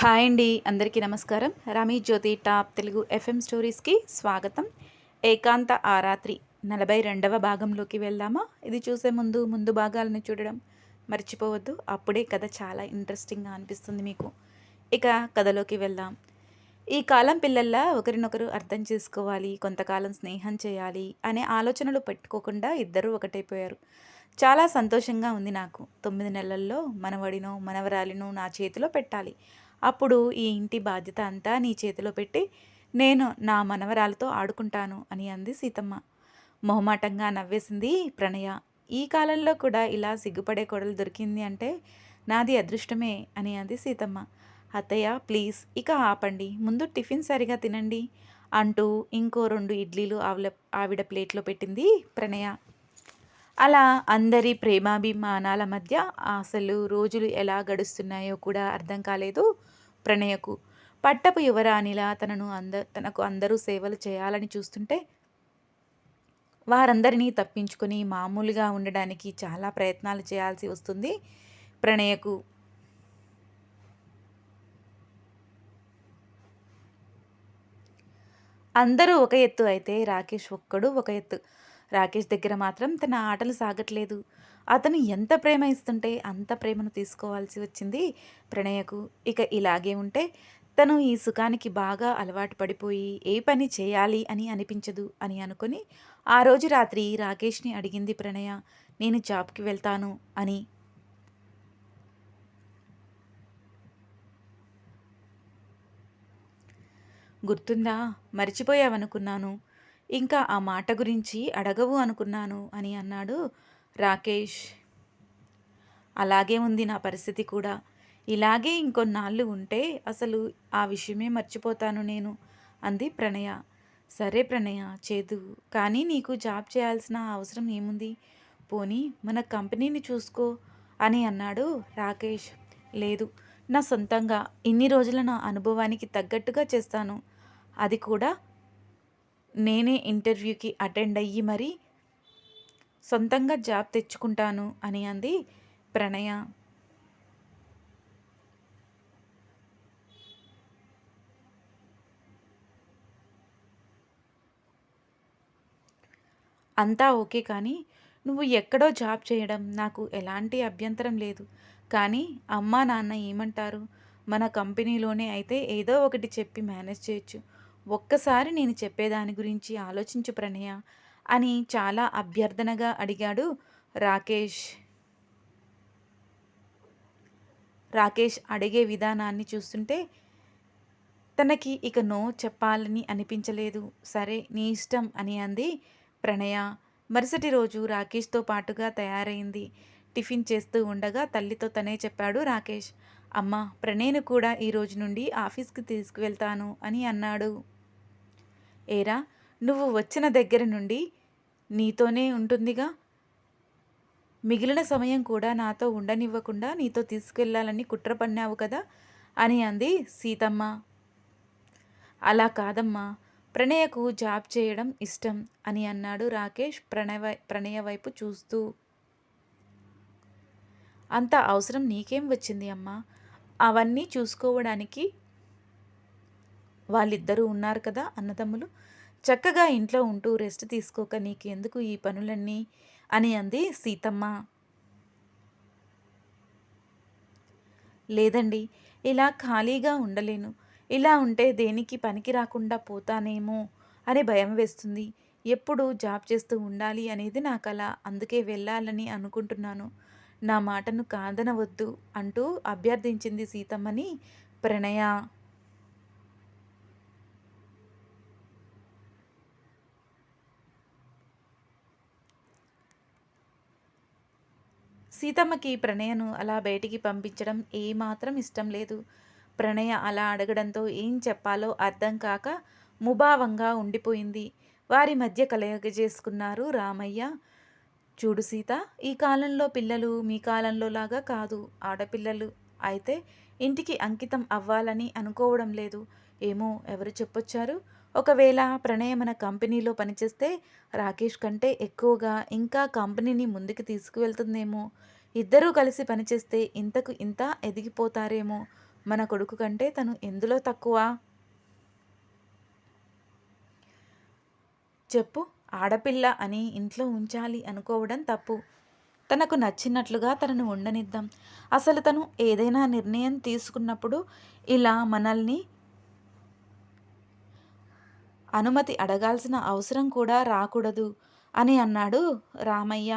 Hi అండి అందరికీ నమస్కారం. రమీ జ్యోతి టాప్ తెలుగు ఎఫ్ఎం స్టోరీస్కి స్వాగతం. ఏకాంత ఆ రాత్రి నలభై రెండవ భాగంలోకి వెళ్దామా? ఇది చూసే ముందు ముందు భాగాలను చూడడం మర్చిపోవద్దు. అప్పుడే కథ చాలా ఇంట్రెస్టింగ్గా అనిపిస్తుంది మీకు. ఇక కథలోకి వెళ్దాం. ఈ కాలం పిల్లల్లా ఒకరినొకరు అర్థం చేసుకోవాలి కొంతకాలం స్నేహం చేయాలి అనే ఆలోచనలు పెట్టుకోకుండా ఇద్దరూ ఒకటైపోయారు. చాలా సంతోషంగా ఉంది నాకు. తొమ్మిది నెలల్లో మనవడినో మనవరాలినో నా చేతిలో పెట్టాలి. అప్పుడు ఈ ఇంటి బాధ్యత అంతా నీ చేతిలో పెట్టి నేను నా మనవరాలతో ఆడుకుంటాను అని అంది సీతమ్మ. మొహమాటంగా నవ్వేసింది ప్రణయ. ఈ కాలంలో కూడా ఇలా సిగ్గుపడే కొడలు దొరికింది అంటే నాది అదృష్టమే అని అంది సీతమ్మ. అత్తయ్య ప్లీజ్ ఇక ఆపండి. ముందు టిఫిన్ సరిగా తినండి అంటూ ఇంకో రెండు ఇడ్లీలు ఆవిడ ఆవిడ ప్లేట్లో పెట్టింది ప్రణయ. అలా అందరి ప్రేమాభిమానాల మధ్య అసలు రోజులు ఎలా గడుస్తున్నాయో కూడా అర్థం కాలేదు ప్రణయకు. పట్టపు యువరానిలా తనను అంద తనకు అందరూ సేవలు చేయాలని చూస్తుంటే వారందరినీ తప్పించుకొని మామూలుగా ఉండడానికి చాలా ప్రయత్నాలు చేయాల్సి వస్తుంది ప్రణయకు. అందరూ ఒక ఎత్తు అయితే రాకేష్ ఒక్కడు ఒక ఎత్తు. రాకేష్ దగ్గర మాత్రం తన ఆటలు సాగట్లేదు. అతను ఎంత ప్రేమ ఇస్తుంటే అంత ప్రేమను తీసుకోవాల్సి వచ్చింది ప్రణయకు. ఇక ఇలాగే ఉంటే తను ఈ సుఖానికి బాగా అలవాటు పడిపోయి ఏ పని చేయాలి అని అనిపించదు అని అనుకొని ఆ రోజు రాత్రి రాకేష్ని అడిగింది ప్రణయ నేను జాబ్కి వెళ్తాను అని. గుర్తుందా? మర్చిపోయావనుకున్నాను. ఇంకా ఆ మాట గురించి అడగవు అనుకున్నాను అని అన్నాడు రాకేష్. అలాగే ఉంది నా పరిస్థితి కూడా. ఇలాగే ఇంకొన్నాళ్ళు ఉంటే అసలు ఆ విషయమే మర్చిపోతాను నేను అంది ప్రణయ. సరే ప్రణయ చేదు. కానీ నీకు జాబ్ చేయాల్సిన అవసరం ఏముంది? పోనీ మన కంపెనీని చూసుకో అని అన్నాడు రాకేష్. లేదు నా సొంతంగా. ఇన్ని రోజుల నా అనుభవానికి తగ్గట్టుగా చేస్తాను. అది కూడా నేనే ఇంటర్వ్యూకి అటెండ్ అయ్యి మరి సొంతంగా జాబ్ తెచ్చుకుంటాను అని అంది ప్రణయ. అంతా ఓకే కానీ నువ్వు ఎక్కడో జాబ్ చేయడం నాకు ఎలాంటి అభ్యంతరం లేదు. కానీ అమ్మా నాన్న ఏమంటారు? మన కంపెనీలోనే అయితే ఏదో ఒకటి చెప్పి మేనేజ్ చేయొచ్చు. ఒక్కసారి నేను చెప్పేదాని గురించి ఆలోచించు ప్రణయ అని చాలా అభ్యర్థనగా అడిగాడు రాకేష్. రాకేష్ అడిగే విధానాన్ని చూస్తుంటే తనకి ఇక నో చెప్పాలని అనిపించలేదు. సరే నీ ఇష్టం అని అంది ప్రణయ. మరుసటి రోజు రాకేష్తో పాటుగా తయారైంది. టిఫిన్ చేస్తూ ఉండగా తల్లితో తనే చెప్పాడు రాకేష్. అమ్మ ప్రణయ్ను కూడా ఈ రోజు నుండి ఆఫీస్కి తీసుకువెళ్తాను అని అన్నాడు. ఏరా నువ్వు వచ్చిన దగ్గర నుండి నీతోనే ఉంటుందిగా. మిగిలిన సమయం కూడా నాతో ఉండనివ్వకుండా నీతో తీసుకెళ్ళాలని కుట్ర పన్నావు కదా అని అంది సీతమ్మ. అలా కాదమ్మా ప్రణయకు జాబ్ చేయడం ఇష్టం అని అన్నాడు రాకేష్ ప్రణయ ప్రణయ వైపు చూస్తూ. అంత అవసరం నీకేం వచ్చింది అమ్మా? అవన్నీ చూసుకోవడానికి వాళ్ళిద్దరూ ఉన్నారు కదా అన్నదమ్ములు. చక్కగా ఇంట్లో ఉంటూ రెస్ట్ తీసుకోక నీకెందుకు ఈ పనులన్నీ? అని అంది సీతమ్మ. లేదండి ఇలా ఖాళీగా ఉండలేను. ఇలా ఉంటే దేనికి పనికి రాకుండా పోతానేమో అని భయం వేస్తుంది. ఎప్పుడు జాబ్ చేస్తూ ఉండాలి అనేది నా కళ అందుకే వెళ్ళాలని అనుకుంటున్నాను. నా మాటను కాదనవద్దు అంటూ అభ్యర్థించింది సీతమ్మని ప్రణయ. సీతమ్మకి ప్రణయను అలా బయటికి పంపించడం ఏమాత్రం ఇష్టం లేదు. ప్రణయ అలా అడగడంతో ఏం చెప్పాలో అర్థం కాక ముభావంగా ఉండిపోయింది. వారి మధ్య కలగజేసుకున్నారు రామయ్య. చూడు సీత ఈ కాలంలో పిల్లలు మీ కాలంలో లాగా కాదు ఆడపిల్లలు. అయితే ఇంటికి అంకితం అవ్వాలని అనుకోవడం లేదు. ఏమో ఎవరు చెప్పొచ్చారు? ఒకవేళ ప్రణయ మన కంపెనీలో పనిచేస్తే రాకేష్ కంటే ఎక్కువగా ఇంకా కంపెనీని ముందుకు తీసుకువెళ్తుందేమో? ఇద్దరూ కలిసి పనిచేస్తే ఇంతకు ఇంత ఎదిగిపోతారేమో? మన కొడుకు కంటే తను ఎందులో తక్కువ? చెప్పు. ఆడపిల్ల అని ఇంట్లో ఉంచాలి అనుకోవడం తప్పు. తనకు నచ్చినట్లుగా తనను ఉండనిద్దాం. అసలు తను ఏదైనా నిర్ణయం తీసుకున్నప్పుడు ఇలా మనల్ని అనుమతి అడగాల్సిన అవసరం కూడా రాకూడదు అని అన్నాడు రామయ్య.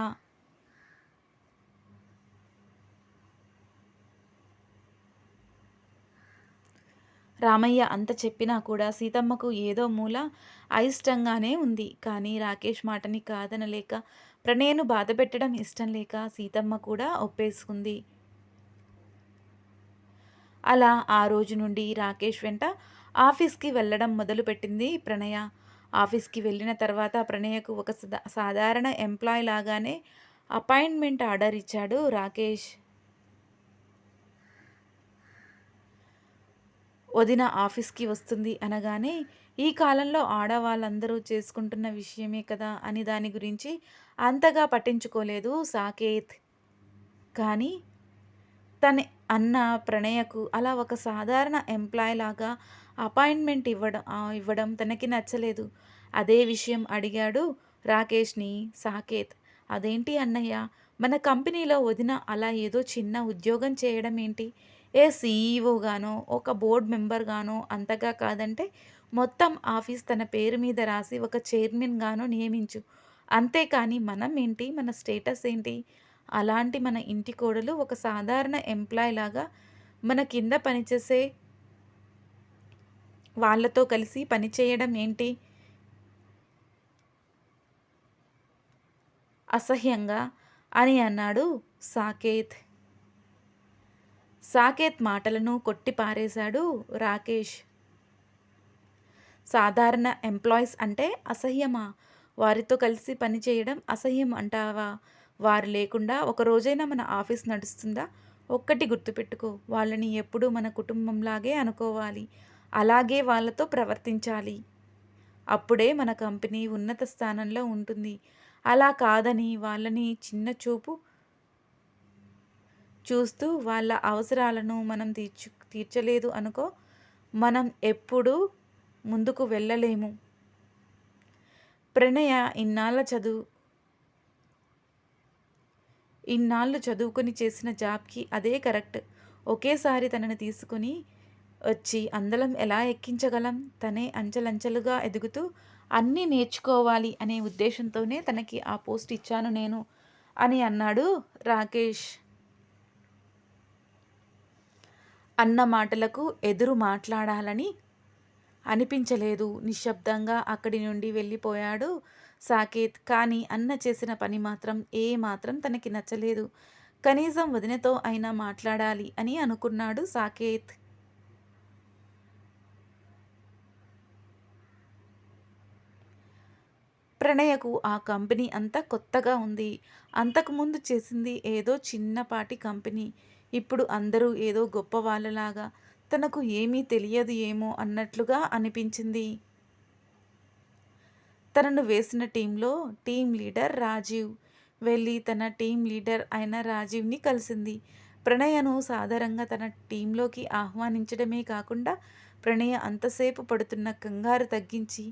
రామయ్య అంత చెప్పినా కూడా సీతమ్మకు ఏదో మూల అయిష్టంగానే ఉంది. కానీ రాకేష్ మాటని కాదనలేక ప్రణయను బాధ పెట్టడం ఇష్టం లేక సీతమ్మ కూడా ఒప్పేసుకుంది. అలా ఆ రోజు నుండి రాకేష్ వెంట ఆఫీస్కి వెళ్ళడం మొదలుపెట్టింది ప్రణయ. ఆఫీస్కి వెళ్ళిన తర్వాత ప్రణయకు ఒక సాధారణ ఎంప్లాయ్ లాగానే అపాయింట్మెంట్ ఆర్డర్ ఇచ్చాడు రాకేష్. వదిన ఆఫీస్కి వస్తుంది అనగానే ఈ కాలంలో ఆడవాళ్ళందరూ చేసుకుంటున్న విషయమే కదా అని దాని గురించి అంతగా పట్టించుకోలేదు సాకేత్. కానీ తన అన్న ప్రణయకు అలా ఒక సాధారణ ఎంప్లాయ్ లాగా అపాయింట్మెంట్ ఇవ్వడం ఇవ్వడం తనకి నచ్చలేదు. అదే విషయం అడిగాడు రాకేష్ని సాకేత్. అదేంటి అన్నయ్య మన కంపెనీలో వదిన అలా ఏదో చిన్న ఉద్యోగం చేయడం ఏంటి? ఏ సీఈఓగానో ఒక బోర్డ్ మెంబర్గానో అంతగా కాదంటే మొత్తం ఆఫీస్ తన పేరు మీద రాసి ఒక చైర్మన్గానో నియమించు. అంతేకాని మనం ఏంటి? మన స్టేటస్ ఏంటి? అలాంటి మన ఇంటి కోడలు ఒక సాధారణ ఎంప్లాయ్ లాగా మన కింద పనిచేసే వాళ్ళతో కలిసి పనిచేయడం ఏంటి? అసహ్యంగా అని అన్నాడు సాకేత్. సాకేత్ మాటలను కొట్టిపారేశాడు రాకేష్. సాధారణ ఎంప్లాయీస్ అంటే అసహ్యమా? వారితో కలిసి పనిచేయడం అసహ్యం అంటావా? వారు లేకుండా ఒక రోజైనా మన ఆఫీస్ నడుస్తుందా? ఒక్కటి గుర్తుపెట్టుకో వాళ్ళని ఎప్పుడూ మన కుటుంబంలాగే అనుకోవాలి. అలాగే వాళ్ళతో ప్రవర్తించాలి. అప్పుడే మన కంపెనీ ఉన్నత స్థానంలో ఉంటుంది. అలా కాదని వాళ్ళని చిన్న చూపు చూస్తూ వాళ్ళ అవసరాలను మనం తీర్చు తీర్చలేదు అనుకో మనం ఎప్పుడూ ముందుకు వెళ్ళలేము. ప్రణయ ఇన్నాళ్ళ చదువు ఇన్నాళ్ళు చదువుకొని చేసిన జాబ్కి అదే కరెక్ట్. ఒకేసారి తనని తీసుకుని వచ్చి అందలం ఎలా ఎక్కించగలం? తనే అంచెలంచెలుగా ఎదుగుతూ అన్నీ నేర్చుకోవాలి అనే ఉద్దేశంతోనే తనకి ఆ పోస్ట్ ఇచ్చాను నేను అని అన్నాడు రాకేష్. అన్న మాటలకు ఎదురు మాట్లాడాలని అనిపించలేదు. నిశ్శబ్దంగా అక్కడి నుండి వెళ్ళిపోయాడు సాకేత్. కానీ అన్న చేసిన పని మాత్రం ఏ మాత్రం తనకి నచ్చలేదు. కనీసం వదినతో అయినా మాట్లాడాలి అని అనుకున్నాడు సాకేత్. ప్రణయకు ఆ కంపెనీ అంతా కొత్తగా ఉంది. అంతకుముందు చేసింది ఏదో చిన్నపాటి కంపెనీ. ఇప్పుడు అందరూ ఏదో గొప్ప వాళ్ళలాగా. తనకు ఏమీ తెలియదు ఏమో అన్నట్లుగా అనిపించింది. తనను వేసిన టీంలో టీం లీడర్ రాజీవ్. వెళ్ళి తన టీం లీడర్ అయిన రాజీవ్ని కలిసింది. ప్రణయను సాధారణంగా తన టీంలోకి ఆహ్వానించడమే కాకుండా ప్రణయ అంతసేపు పడుతున్న కంగారు తగ్గించి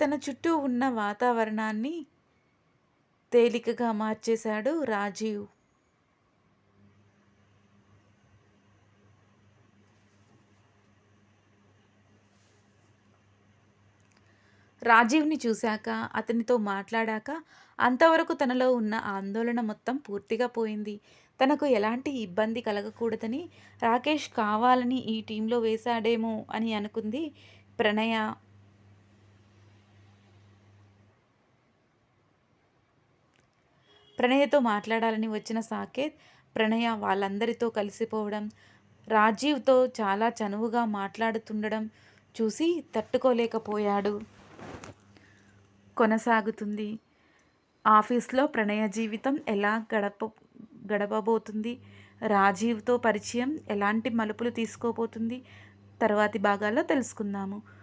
తన చుట్టూ ఉన్న వాతావరణాన్ని తేలికగా మార్చేశాడు రాజీవ్. రాజీవ్ని చూశాక అతనితో మాట్లాడాక అంతవరకు తనలో ఉన్న ఆందోళన మొత్తం పూర్తిగా పోయింది. తనకు ఎలాంటి ఇబ్బంది కలగకూడదని రాకేష్ కావాలని ఈ టీంలో వేశాడేమో అని అనుకుంది ప్రణయ. ప్రణయతో మాట్లాడాలని వచ్చిన సాకేత్ ప్రణయ వాళ్ళందరితో కలిసిపోవడం రాజీవ్తో చాలా చనువుగా మాట్లాడుతుండడం చూసి తట్టుకోలేకపోయాడు. కొనసాగుతుంది. ఆఫీస్లో ప్రణయ జీవితం ఎలా గడప గడపబోతుంది? రాజీవ్తో పరిచయం ఎలాంటి మలుపులు తీసుకోబోతుంది? తర్వాతి భాగాల్లో తెలుసుకుందాము.